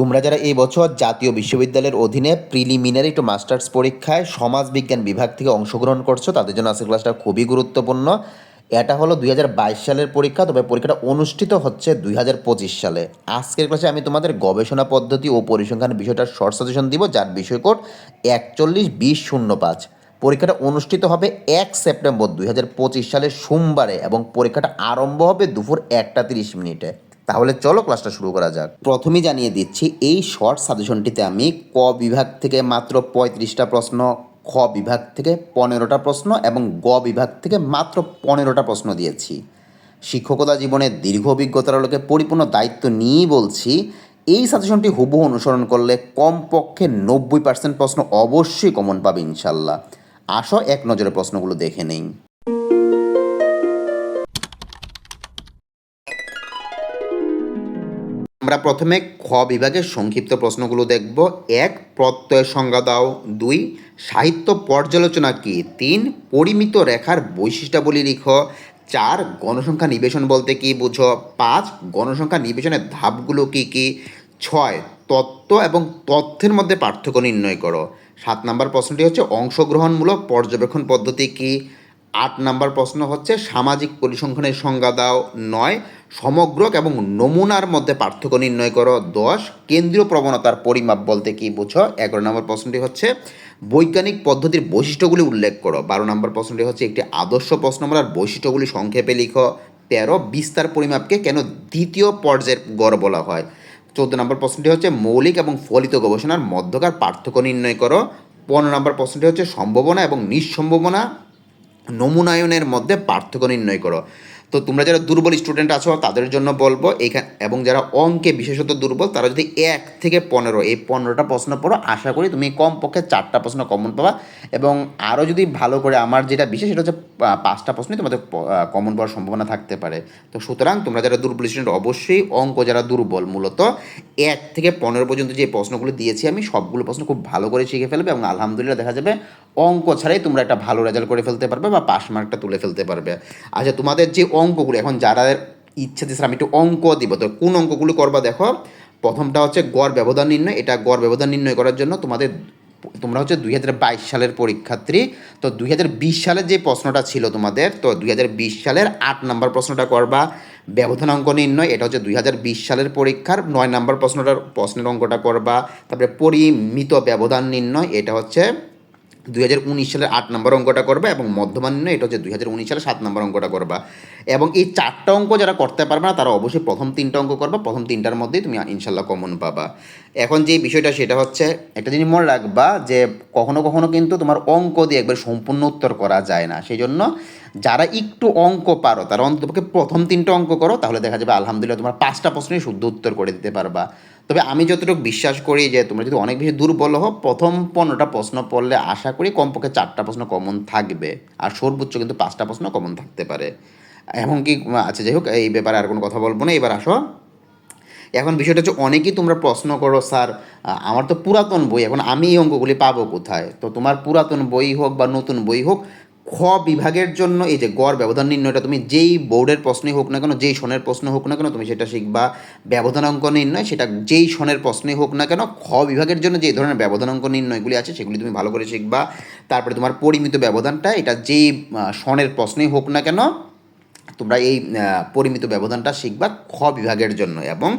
তোমরা যারা এই বছর জাতীয় বিশ্ববিদ্যালয়ের অধীনে প্রিলিমিনারি টু মাস্টার্স পরীক্ষায় সমাজবিজ্ঞান বিভাগ থেকে অংশগ্রহণ করছ, তাদের জন্য আজকের ক্লাসটা খুবই গুরুত্বপূর্ণ। এটা হলো দুই হাজার বাইশ সালের পরীক্ষা, তবে পরীক্ষাটা অনুষ্ঠিত হচ্ছে দুই হাজার পঁচিশ সালে। আজকের ক্লাসে আমি তোমাদের গবেষণা পদ্ধতি ও পরিসংখ্যান বিষয়টার শর্ট সাজেশন দিব, যার বিষয় কোড একচল্লিশ বিশ শূন্য পাঁচ। পরীক্ষাটা অনুষ্ঠিত হবে এক সেপ্টেম্বর দু হাজার পঁচিশ সালের সোমবারে এবং পরীক্ষাটা আরম্ভ হবে দুপুর একটা তিরিশ মিনিটে। তাহলে চলো ক্লাসটা শুরু করা যাক। প্রথমেই জানিয়ে দিচ্ছি, এই শর্ট সাজেশনটিতে আমি ক বিভাগ থেকে মাত্র পঁয়ত্রিশটা প্রশ্ন, খ বিভাগ থেকে পনেরোটা প্রশ্ন এবং গ বিভাগ থেকে মাত্র পনেরোটা প্রশ্ন দিয়েছি। শিক্ষকতা জীবনের দীর্ঘ অভিজ্ঞতার লোকে পরিপূর্ণ দায়িত্ব নিয়েই বলছি, এই সাজেশনটি হুবহু অনুসরণ করলে কমপক্ষে নব্বই পার্সেন্ট প্রশ্ন অবশ্যই কমন পাবে ইনশাল্লাহ। আসো এক নজরে প্রশ্নগুলো দেখে নেই। আমরা প্রথমে খ বিভাগের সংক্ষিপ্ত প্রশ্নগুলো দেখব। এক, প্রত্যয় সংজ্ঞা দাও। দুই, সাহিত্য পর্যালোচনা কি? তিন, পরিমিত রেখার বৈশিষ্ট্যাবলী লিখো। চার, গণসংখ্যা নিবেশন বলতে কি বুঝো? পাঁচ, গণসংখ্যা নিবেশনের ধাপগুলো কি কি? ছয়, তত্ত্ব এবং তথ্যের মধ্যে পার্থক্য নির্ণয় করো। সাত নম্বর প্রশ্নটি হচ্ছে অংশগ্রহণমূলক পর্যবেক্ষণ পদ্ধতি কি? আট নাম্বার প্রশ্ন হচ্ছে, সামাজিক পরিসংখ্যানের সংজ্ঞা দাও নয় সমগ্রক এবং নমুনার মধ্যে পার্থক্য নির্ণয় করো দশ, কেন্দ্রীয় প্রবণতার পরিমাপ বলতে কি বুঝো? এগারো নম্বর প্রশ্নটি হচ্ছে, বৈজ্ঞানিক পদ্ধতির বৈশিষ্ট্যগুলি উল্লেখ করো। বারো নম্বর প্রশ্নটি হচ্ছে, একটি আদর্শ প্রশ্নমালার বৈশিষ্ট্যগুলি সংক্ষেপে লিখো। তেরো, বিস্তার পরিমাপকে কেন দ্বিতীয় পর্যায়ের গড় বলা হয়? চোদ্দ নম্বর প্রশ্নটি হচ্ছে, মৌলিক এবং ফলিত গবেষণার মধ্যকার পার্থক্য নির্ণয় করো। পনেরো নম্বর প্রশ্নটি হচ্ছে, সম্ভাবনা এবং নিঃসম্ভাবনা। নমুনায়নের মধ্যে পার্থক্য নির্ণয় করো। তো তোমরা যারা দুর্বল স্টুডেন্ট আছো, তাদের জন্য বলব এইখানে এবং যারা অঙ্কে বিশেষত দুর্বল, তারা যদি এক থেকে পনেরো, এই পনেরোটা প্রশ্ন পড়ো, আশা করি তুমি কমপক্ষে চারটা প্রশ্ন কমন পাবা। এবং আরও যদি ভালো করে আমার যেটা বিশেষ, সেটা হচ্ছে পাঁচটা প্রশ্নই তোমাদের কমন পাওয়ার সম্ভাবনা থাকতে পারে। তো সুতরাং তোমরা যারা দুর্বল স্টুডেন্ট অবশ্যই অঙ্ক যারা দুর্বল, মূলত এক থেকে পনেরো পর্যন্ত যে প্রশ্নগুলো দিয়েছি আমি, সবগুলো প্রশ্ন খুব ভালো করে শিখে ফেলবে এবং আলহামদুলিল্লাহ দেখা যাবে, অঙ্ক ছাড়াই তোমরা একটা ভালো রেজাল্ট করে ফেলতে পারবে বা পাস মার্কটা তুলে ফেলতে পারবে। আচ্ছা তোমাদের যে অঙ্কগুলো। এখন যারা ইচ্ছা দিচ্ছে আমি একটু অঙ্ক দিব। তো কোন অঙ্কগুলো করবা দেখো? প্রথমটা হচ্ছে গড় ব্যবধান নির্ণয়। এটা গড় ব্যবধান নির্ণয় করার জন্য তোমাদের, তোমরা হচ্ছে দুই হাজার বাইশ সালের পরীক্ষার্থী। তো দুই হাজার বিশ সালের যে প্রশ্নটা ছিল তোমাদের, তো দুই হাজার বিশ সালের আট নম্বর প্রশ্নটা করবা। ব্যবধান অঙ্ক নির্ণয়, এটা হচ্ছে দুই হাজার বিশ সালের পরীক্ষার নয় নম্বর প্রশ্নটার, প্রশ্নের অঙ্কটা করবা। তারপরে পরিমিত ব্যবধান নির্ণয়, এটা হচ্ছে দুই হাজার উনিশ সালের আট নম্বর অঙ্কটা করবা এবং মধ্যমান এটা হচ্ছে দুই হাজার উনিশ সালের সাত নম্বর অঙ্কটা করবা। এবং এই চারটা অঙ্ক যারা করতে পারবে না, তারা অবশ্যই প্রথম তিনটা অঙ্ক করবা, প্রথম তিনটার মধ্যেই তুমি ইনশাল্লাহ কমন পাবা। এখন যে বিষয়টা, সেটা হচ্ছে একটা জিনিস মনে রাখবা যে কখনো কখনো কিন্তু তোমার অঙ্ক দিয়ে একবার সম্পূর্ণ উত্তর করা যায় না। সেই জন্য যারা একটু অঙ্ক পারো, তারা অন্ততপক্ষে প্রথম তিনটা অঙ্ক করো, তাহলে দেখা যাবে আলহামদুলিল্লাহ তোমার পাঁচটা প্রশ্নই শুদ্ধ উত্তর করে দিতে পারবা। তবে আমি যতটুকু বিশ্বাস করি যে তোমরা যদি অনেক বেশি দুর্বল হও, প্রথম পনেরোটা প্রশ্ন পড়লে আশা করি কমপক্ষে চারটা প্রশ্ন কমন থাকবে। আর সর্বোচ্চ কিন্তু পাঁচটা প্রশ্ন কমন থাকতে পারে। এমনকি আচ্ছা যাই হোক, এই ব্যাপারে আর কোনো কথা বলব না। এবার আসো। এখন বিষয়টা হচ্ছে, অনেকেই তোমরা প্রশ্ন করো, স্যার আমার তো পুরাতন বই, এখন আমি এই অঙ্কগুলি পাবো কোথায়? তো তোমার পুরাতন বই হোক বা নতুন বই হোক খ বিভাগের জন্য এই যে গড় ব্যবধান নির্ণয়টা তুমি যেই বোর্ডের প্রশ্নে হোক না কেন, যেই সনের প্রশ্ন হোক না কেন, তুমি সেটা শিখবা। ব্যবধান অঙ্ক নির্ণয়, সেটা যেই সনের প্রশ্নই হোক না কেন, খ বিভাগের জন্য যে ধরনের ব্যবধান অঙ্ক নির্ণয়গুলি আছে, সেগুলি তুমি ভালো করে শিখবা। তারপরে তোমার পরিমিত ব্যবধানটা, এটা যেই সনের প্রশ্নই হোক না কেন তোমরা এই পরিমিত ব্যবধানটা শিখবা খ বিভাগের জন্য এবং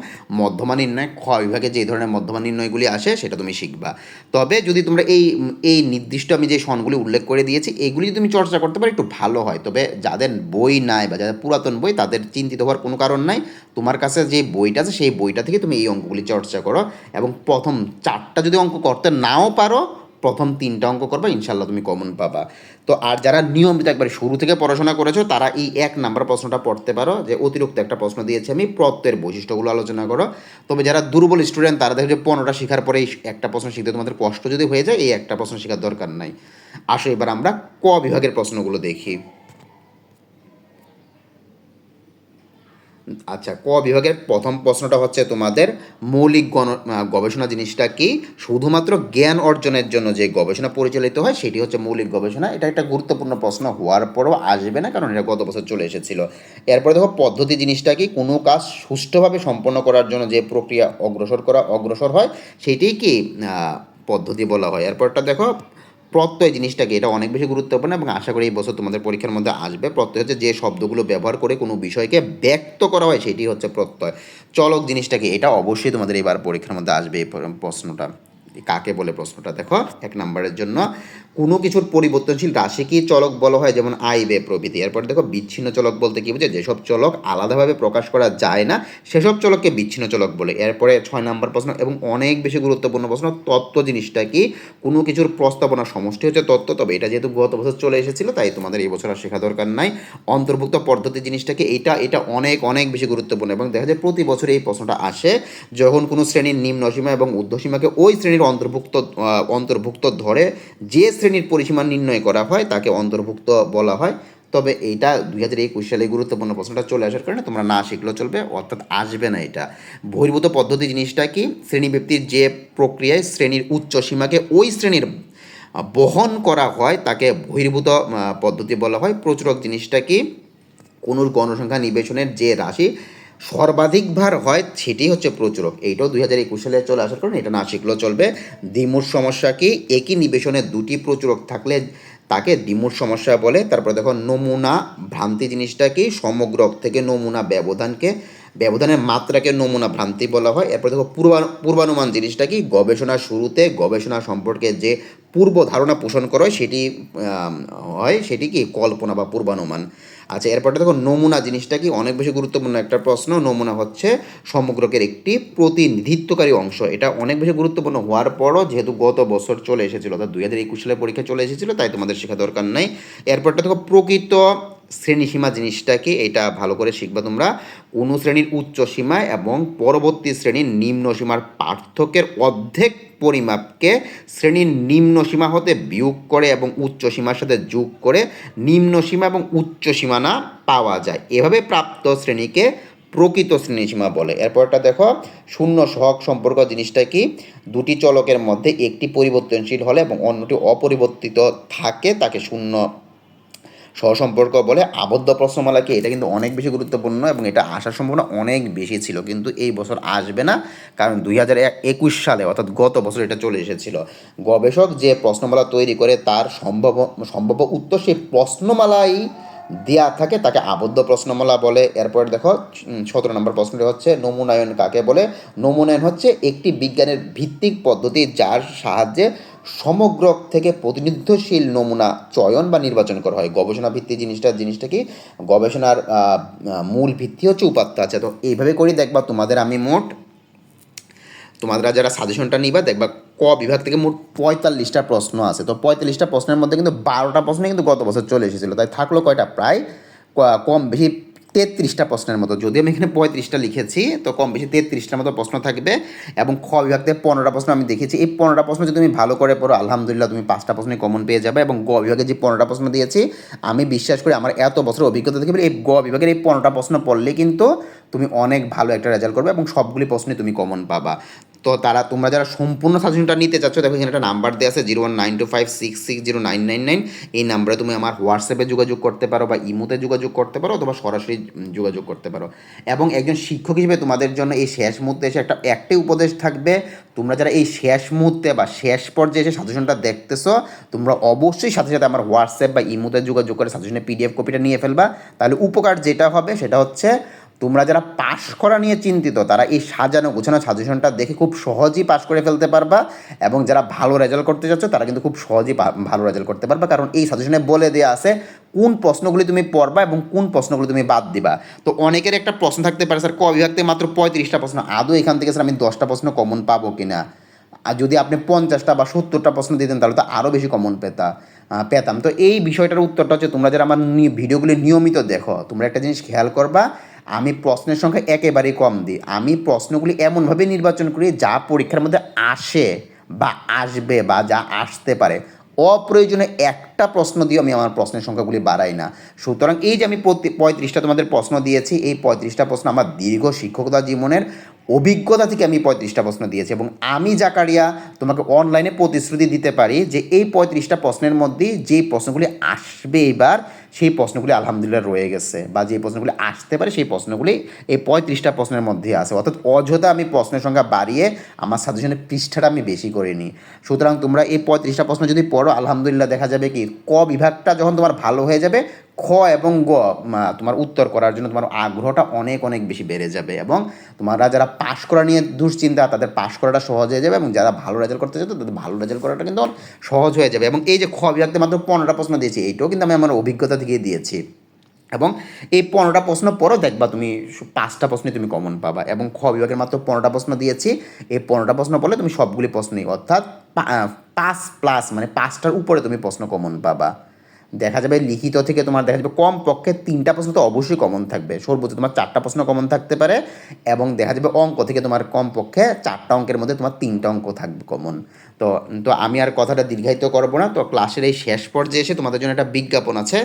মধ্যমা নির্ণয়, খ বিভাগে যে ধরনের মধ্যমা নির্ণয়গুলি আসে সেটা তুমি শিখবা। তবে যদি তোমরা এই এই নির্দিষ্ট আমি যে সনগুলি উল্লেখ করে দিয়েছি, এগুলি যদি তুমি চর্চা করতে পারো একটু ভালো হয়। তবে যাদের বই নাই বা যাদের পুরাতন বই, তাদের চিন্তিত হওয়ার কোনো কারণ নাই। তোমার কাছে যে বইটা আছে, সেই বইটা থেকে তুমি এই অঙ্কগুলি চর্চা করো এবং প্রথম চারটা যদি অঙ্ক করতে নাও পারো প্রথম তিনটা অঙ্ক করবা ইনশাল্লাহ তুমি কমন পাবা। তো আর যারা নিয়মিত একবার শুরু থেকে পড়াশোনা করেছ, তারা এই এক নাম্বার প্রশ্নটা পড়তে পারো, যে অতিরিক্ত একটা প্রশ্ন দিয়েছে আমি প্রত্যের বৈশিষ্ট্যগুলো আলোচনা করো। তবে যারা দুর্বল স্টুডেন্ট তারা দেখো যে পনেরোটা শেখার পরে একটা প্রশ্ন শিখতে তোমাদের কষ্ট যদি হয়ে যায়, এই একটা প্রশ্ন শেখার দরকার নাই। আসো এবার আমরা ক বিভাগের প্রশ্নগুলো দেখি। আচ্ছা ক বিভাগের প্রথম প্রশ্নটা হচ্ছে তোমাদের মৌলিক গণ গবেষণা জিনিসটা কি? শুধুমাত্র জ্ঞান অর্জনের জন্য যে গবেষণা পরিচালিত হয়, সেটি হচ্ছে মৌলিক গবেষণা। এটা একটা গুরুত্বপূর্ণ প্রশ্ন হওয়ার পরও আসবে না, কারণ এটা গত বছর চলে এসেছিল। এরপরে দেখো, পদ্ধতি জিনিসটা কি? কোনো কাজ সুষ্ঠুভাবে সম্পন্ন করার জন্য যে প্রক্রিয়া অগ্রসর করা, অগ্রসর হয় সেটাই কি? পদ্ধতি বলা হয়। এরপরটা দেখো প্রত্যয় জিনিসটাকে, এটা অনেক বেশি গুরুত্বপূর্ণ এবং আশা করি এই বছর তোমাদের পরীক্ষার মধ্যে আসবে। প্রত্যয় হচ্ছে যে শব্দগুলো ব্যবহার করে কোনো বিষয়কে ব্যক্ত করা হয়, সেটি হচ্ছে প্রত্যয়। চলক জিনিসটাকে, এটা অবশ্যই তোমাদের এবার পরীক্ষার মধ্যে আসবে এই প্রশ্নটা। কাকে বলে প্রশ্নটা দেখো? এক নম্বরের জন্য, কোনো কিছুর পরিবর্তনশীল রাশিকে চলক বলা হয়? যেমন আই বে প্রভৃতি। এরপর দেখো, বিচ্ছিন্ন চলক বলতে কি বোঝে যেসব চলক আলাদাভাবে প্রকাশ করা যায় না, সেসব চলককে বিচ্ছিন্ন চলক বলে। এরপরে ছয় নম্বর প্রশ্ন, এবং অনেক বেশি গুরুত্বপূর্ণ প্রশ্ন, তত্ত্ব জিনিসটা কি? কোনো কিছুর প্রস্তাবনা সমষ্টি হচ্ছে তত্ত্ব, তবে এটা যেহেতু গত বছর চলে এসেছিল, তাই তোমাদের এই বছর আর শেখা দরকার নাই। অন্তর্ভুক্ত পদ্ধতি জিনিসটাকে এটা এটা অনেক অনেক বেশি গুরুত্বপূর্ণ, এবং দেখা যায় প্রতি বছর এই প্রশ্নটা আসে, যখন কোনো শ্রেণির নিম্নসীমা এবং ঊর্ধ্বসীমাকে ওই শ্রেণির অন্তর্ভুক্ত অন্তর্ভুক্ত ধরে যে শ্রেণির পরিসীমা নির্ণয় করা হয় তাকে অন্তর্ভুক্ত বলা হয়। তবে এইটা দুই হাজার একুশ সালে গুরুত্বপূর্ণ প্রশ্নটা চলে আসার কারণে তোমরা না শিখলেও চলবে, অর্থাৎ আসবে না এটা। বহির্ভূত পদ্ধতি জিনিসটা কি? শ্রেণীব্যক্তির যে প্রক্রিয়ায় শ্রেণির উচ্চ সীমাকে ওই শ্রেণির বহন করা হয় তাকে বহির্ভূত পদ্ধতি বলা হয়। প্রচুরক জিনিসটা কি? কোনোর গণসংখ্যা নিবেশনের যে রাশি সর্বাধিক ভার হয়, সেটি হচ্ছে প্রচুরক। এইটাও দুই হাজার একুশ সালে চলে আসার কারণে এটা না শিখলেও চলবে। দ্বিমূর সমস্যা কি? একই নিবেশনে দুটি প্রচুরক থাকলে তাকে দ্বিমূর সমস্যা বলে। তারপরে দেখো, নমুনা ভ্রান্তি জিনিসটা কি? সমগ্রক থেকে নমুনা ব্যবধানকে ব্যবধানের মাত্রাকে নমুনা ভ্রান্তি বলা হয়। এরপর দেখো, পূর্বা, পূর্বানুমান জিনিসটা কি? গবেষণার শুরুতে গবেষণা সম্পর্কে যে পূর্ব ধারণা পোষণ করা সেটি হয়, সেটি কি? কল্পনা বা পূর্বানুমান। আচ্ছা এরপরটা দেখো, নমুনা জিনিসটা কি? অনেক বেশি গুরুত্বপূর্ণ একটা প্রশ্ন। নমুনা হচ্ছে সমগ্রকের একটি প্রতিনিধিত্বকারী অংশ। এটা অনেক বেশি গুরুত্বপূর্ণ হওয়ার পরও যেহেতু গত বছর চলে এসেছিল, অর্থাৎ দুই হাজার একুশ সালে পরীক্ষা চলে এসেছিল, তাই তোমাদের শেখা দরকার নাই। এরপরটা দেখো, প্রকৃত শ্রেণীসীমা জিনিসটা কি এটা ভালো করে শিখবা তোমরা। কোনো শ্রেণির উচ্চ সীমা এবং পরবর্তী শ্রেণির নিম্ন সীমার পার্থক্যের অর্ধেক পরিমাপকে শ্রেণির নিম্ন সীমা হতে বিয়োগ করে এবং উচ্চ সীমার সাথে যোগ করে নিম্ন সীমা এবং উচ্চ সীমানা পাওয়া যায়। এভাবে প্রাপ্ত শ্রেণীকে প্রকৃত শ্রেণীসীমা বলে। এরপরটা দেখো, শূন্য সহগ সম্পর্ক জিনিসটা কি? দুটি চলকের মধ্যে একটি পরিবর্তনশীল হলে এবং অন্যটি অপরিবর্তিত থাকে, তাকে শূন্য সহসম্পর্ক বলে আবদ্ধ প্রশ্নমালা কি এটা কিন্তু অনেক বেশি গুরুত্বপূর্ণ এবং এটা আসার সম্ভাবনা অনেক বেশি ছিল। কিন্তু এই বছর আসবে না, কারণ দুই হাজার একুশ সালে, অর্থাৎ গত বছর এটা চলে এসেছিল। গবেষক যে প্রশ্নমালা তৈরি করে তার সম্ভব, সম্ভাব্য উত্তর সেই প্রশ্নমালাই দেয়া থাকে, তাকে আবদ্ধ প্রশ্নমালা বলে। এরপর দেখো সতেরো নম্বর প্রশ্নটি হচ্ছে, নমুনায়ন কাকে বলে? নমুনায়ন হচ্ছে একটি বিজ্ঞানের ভিত্তিক পদ্ধতি যার সাহায্যে সমগ্র থেকে প্রতিনিধিত্বশীল নমুনা চয়ন বা নির্বাচন করা হয়। গবেষণা ভিত্তি জিনিসটা জিনিসটা কি? গবেষণার মূল ভিত্তি হচ্ছে উপাত্ত আছে। তো এইভাবে করেই দেখবা তোমাদের আমি মোট তোমরা যারা সাজেশনটা নিবা, দেখবা ক বিভাগ থেকে মোট পঁয়তাল্লিশটা প্রশ্ন আছে। তো পঁয়তাল্লিশটা প্রশ্নের মধ্যে কিন্তু বারোটা প্রশ্ন কিন্তু গত বছর চলে এসেছিল। তাই থাকল কয়টা? প্রায় কম বেশি তেত্রিশটা প্রশ্নের মতো। যদি আমি এখানে পঁয়ত্রিশটা লিখেছি, তো কম বেশি তেত্রিশটার মতো প্রশ্ন থাকবে এবং খ বিভাগ থেকে পনেরোটা প্রশ্ন আমি দেখেছি। এই পনেরোটা প্রশ্ন যদি তুমি ভালো করে পড়ো, আলহামদুলিল্লাহ তুমি পাঁচটা প্রশ্নে কমন পেয়ে যাবে এবং গ বিভাগে যে পনেরোটা প্রশ্ন দিয়েছি, আমি বিশ্বাস করি আমার এত বছর অভিজ্ঞতা থেকে এই গ বিভাগের এই পনেরোটা প্রশ্ন পড়লে কিন্তু তুমি অনেক ভালো একটা রেজাল্ট করবে এবং সবগুলি প্রশ্নে তুমি কমন পাবা। তো তারা, তোমরা যারা সম্পূর্ণ সাজেশনটা নিতে চাচ্ছ, দেখো এখানে একটা নাম্বার দেওয়া আছে zero one nine two five six six zero nine nine nine এই নাম্বারে তুমি আমার হোয়াটসঅ্যাপে যোগাযোগ করতে পারো বা ইমোতে যোগাযোগ করতে পারো অথবা সরাসরি যোগাযোগ করতে পারো। এবং একজন শিক্ষক হিসেবে তোমাদের জন্য এই শেষ মুহূর্তে এসে একটা একটাই উপদেশ থাকবে। তোমরা যারা এই শেষ মুহূর্তে বা শেষ পর্যায়ে এসে সাজেশনটা দেখতেছো, তোমরা অবশ্যই সাথে সাথে আমার হোয়াটসঅ্যাপ বা ইমোতে যোগাযোগ করে সাজেশনের পিডিএফ কপিটা নিয়ে ফেলবা। তাহলে উপকার যেটা হবে সেটা হচ্ছে তোমরা যারা পাশ করা নিয়ে চিন্তিত, তারা এই সাজানো, গোছানো সাজেশনটা দেখে খুব সহজেই পাশ করে ফেলতে পারবা এবং যারা ভালো রেজাল্ট করতে চাচ্ছ, তারা কিন্তু খুব সহজেই ভালো রেজাল্ট করতে পারবা। কারণ এই সাজেশনে বলে দেওয়া আছে কোন প্রশ্নগুলি তুমি পড়বা এবং কোন প্রশ্নগুলি তুমি বাদ দিবা। তো অনেকের একটা প্রশ্ন থাকতে পারে, স্যার, ক বিভাগ মাত্র পঁয়ত্রিশটা প্রশ্ন? আদৌ এখান থেকে, স্যার, আমি দশটা প্রশ্ন কমন পাবো কিনা? আর যদি আপনি পঞ্চাশটা বা সত্তরটা প্রশ্ন দিতেন, তাহলে তো আরও বেশি কমন পেতা পেতাম। তো এই বিষয়টার উত্তরটা হচ্ছে, তোমরা যারা আমার ভিডিওগুলি নিয়মিত দেখো, তোমরা একটা জিনিস খেয়াল করবা আমি প্রশ্নের সংখ্যা একেবারেই কম দিই। আমি প্রশ্নগুলি এমনভাবে নির্বাচন করি, যা পরীক্ষার মধ্যে আসে বা আসবে বা যা আসতে পারে। অপ্রয়োজনে একটা প্রশ্ন দিয়ে আমি আমার প্রশ্নের সংখ্যাগুলি বাড়াই না। সুতরাং এই যে আমি পঁয়ত্রিশটা তোমাদের প্রশ্ন দিয়েছি, এই পঁয়ত্রিশটা প্রশ্ন আমার দীর্ঘ শিক্ষকতা জীবনের অভিজ্ঞতা থেকে আমি পঁয়ত্রিশটা প্রশ্ন দিয়েছি এবং আমি জাকারিয়া তোমাকে অনলাইনে প্রতিশ্রুতি দিতে পারি যে এই পঁয়ত্রিশটা প্রশ্নের মধ্যে যেই প্রশ্নগুলি আসবে এবার সেই প্রশ্নগুলি আলহামদুলিল্লাহ রয়ে গেছে বা যে প্রশ্নগুলি আসতে পারে সেই প্রশ্নগুলি এই পঁয়ত্রিশটা প্রশ্নের মধ্যে আছে। অর্থাৎ অযথা আমি প্রশ্নের সংখ্যা বাড়িয়ে আমার সাজেশনের পৃষ্ঠাটা আমি বেশি করে নিই। সুতরাং তোমরা এই পঁয়ত্রিশটা প্রশ্ন যদি পড়ো, আলহামদুলিল্লাহ দেখা যাবে কি, ক বিভাগটা যখন তোমার ভালো হয়ে যাবে খ এবং গ তোমার উত্তর করার জন্য তোমার আগ্রহটা অনেক অনেক বেশি বেড়ে যাবে এবং তোমরা যারা পাশ করা নিয়ে দুশ্চিন্তা, তাদের পাশ করাটা সহজ হয়ে যাবে এবং যারা ভালো রেজাল্ট করতে চাও তাদের ভালো রেজাল্ট করাটা কিন্তু সহজ হয়ে যাবে এবং এই যে খ বিভাগতে মাত্র পনেরোটা প্রশ্ন দিয়েছি, এইটাও কিন্তু আমি আমার অভিজ্ঞতা থেকে দিয়েছি এবং এই পনেরোটা প্রশ্ন পরও দেখবা তুমি পাঁচটা প্রশ্নই তুমি কমন পাবা এবং খ বিভাগের মাত্র পনেরোটা প্রশ্ন দিয়েছি, এই পনেরোটা প্রশ্ন পড়লে তুমি সবগুলি প্রশ্নই, অর্থাৎ পাঁচ প্লাস মানে পাঁচটার উপরে তুমি প্রশ্ন কমন পাবা। দেখা যাবে লিখিত থেকে তোমার দেখা যাবে কম পক্ষে তিনটা প্রশ্ন তো অবশ্যই কমন থাকবে। সর্বোচ্চ তোমার চারটা প্রশ্ন কমন থাকতে পারে এবং দেখা যাবে অঙ্ক থেকে তোমার কম পক্ষে চারটা অঙ্কের মধ্যে তোমার তিনটা অঙ্ক থাকবে কমন তো তো আমি আর কথাটা দীর্ঘায়িত করব না। তো ক্লাসের এই শেষ পর্যায়ে এসে তোমাদের জন্য একটা বিজ্ঞাপন আছে।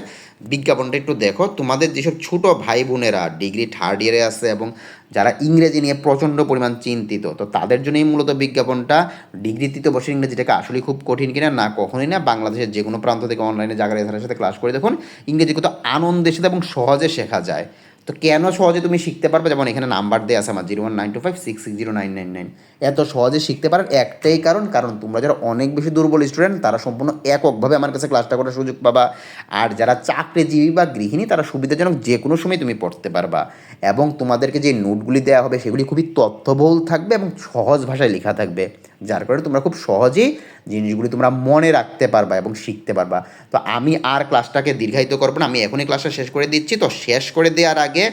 বিজ্ঞাপনটা একটু দেখো। তোমাদের যেসব ছোটো ভাই বোনেরা ডিগ্রি থার্ড ইয়ারে আছে এবং যারা ইংরেজি নিয়ে প্রচণ্ড পরিমাণ চিন্তিত, তো তাদের জন্যই মূলত বিজ্ঞাপনটা ডিগ্রি তৃতীয় ইংরেজিটাকে আসলে খুব কঠিন কিনা না কখনোই না। বাংলাদেশের যে কোনো প্রান্ত থেকে অনলাইনে জাগার এধারের সাথে ক্লাস করে দেখুন, ইংরেজি কত আনন্দের সাথে এবং সহজে শেখা যায়। তো কেন সহজে তুমি শিখতে পারবে? যেমন এখানে নাম্বার দেওয়া আছে আমার zero one nine two five, six six zero nine nine nine. এত সহজে শিখতে পারার একটাই কারণ কারণ তোমরা যারা অনেক বেশি দুর্বল স্টুডেন্ট তারা সম্পূর্ণ এককভাবে আমার কাছে ক্লাসটা করার সুযোগ পাবা। আর যারা চাকরিজীবী বা গৃহিণী, তারা সুবিধাজনক যে কোনো সময় তুমি পড়তে পারবা। এবং তোমাদেরকে যে নোটগুলি দেওয়া হবে, সেগুলি খুবই তথ্যবহুল থাকবে এবং সহজ ভাষায় লেখা থাকবে। যার কারণে তোমরা খুব সহজেই জিনিসগুলি তোমরা মনে রাখতে পারবা এবং শিখতে পারবা। তো আমি আর ক্লাসটাকে দীর্ঘায়িত করব না, আমি এখনই ক্লাসটা শেষ করে দিচ্ছি। তো শেষ করে দেওয়ার আগে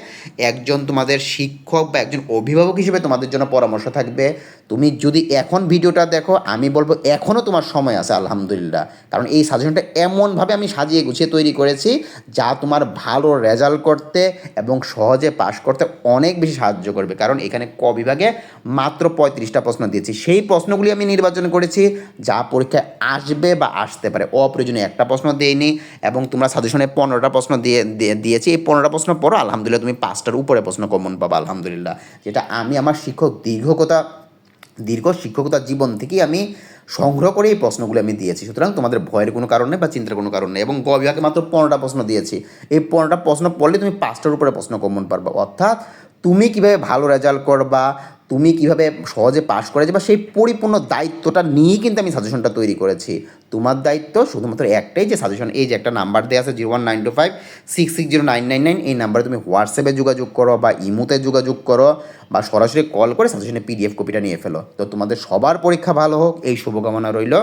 একজন তোমাদের শিক্ষক বা একজন অভিভাবক হিসেবে তোমাদের জন্য পরামর্শ থাকবে। তুমি যদি এখন ভিডিওটা দেখো, আমি বলব এখনও তোমার সময় আছে, আলহামদুলিল্লাহ। কারণ এই সাজেশনটা এমনভাবে আমি সাজিয়ে গুছিয়ে তৈরি করেছি যা তোমার ভালো রেজাল্ট করতে এবং সহজে পাশ করতে অনেক বেশি সাহায্য করবে। কারণ এখানে ক বিভাগে মাত্র পঁয়ত্রিশটা প্রশ্ন দিয়েছি। সেই প্রশ্নগুলি আমি নির্বাচন করেছি, যা পরীক্ষায় আসবে বা আসতে পারে। অপ্রয়োজনীয় একটা প্রশ্ন দিইনি এবং তোমরা সাজেশনে পনেরোটা প্রশ্ন দিয়ে, দিয়ে- দিয়েছি। এই পনেরোটা প্রশ্ন পড়ো, আলহামদুলিল্লাহ তুমি পাঁচটার উপরে প্রশ্ন কমন পাবা, আলহামদুলিল্লাহ। যেটা আমি আমার শিক্ষক দীর্ঘকতা, দীর্ঘ শিক্ষকতা জীবন থেকেই আমি সংগ্রহ করে এই প্রশ্নগুলো আমি দিয়েছি। সুতরাং তোমাদের ভয়ের কোনো কারণ নেই বা চিন্তার কোনো কারণ নেই এবং গ বিভাগে মাত্র পনেরোটা প্রশ্ন দিয়েছি। এই পনেরোটা প্রশ্ন পড়লে তুমি পাঁচটার উপরে প্রশ্ন কমন পারবা। অর্থাৎ তুমি কীভাবে ভালো রেজাল্ট করবা, তুমি কীভাবে সহজে পাশ করে যাবা সেই পরিপূর্ণ দায়িত্বটা নিয়েই কিন্তু আমি সাজেশনটা তৈরি করেছি। তোমার দায়িত্ব শুধুমাত্র একটাই যে সাজেশন এই যে একটা নাম্বার দেওয়া আছে zero one nine two five six six zero nine nine nine এই নাম্বারে তুমি হোয়াটসঅ্যাপে যোগাযোগ করো বা ইমোতে যোগাযোগ করো বা সরাসরি কল করে সাজেশনের পিডিএফ কপিটা নিয়ে ফেলো। তো তোমাদের সবার পরীক্ষা ভালো হোক, এই শুভকামনা রইল।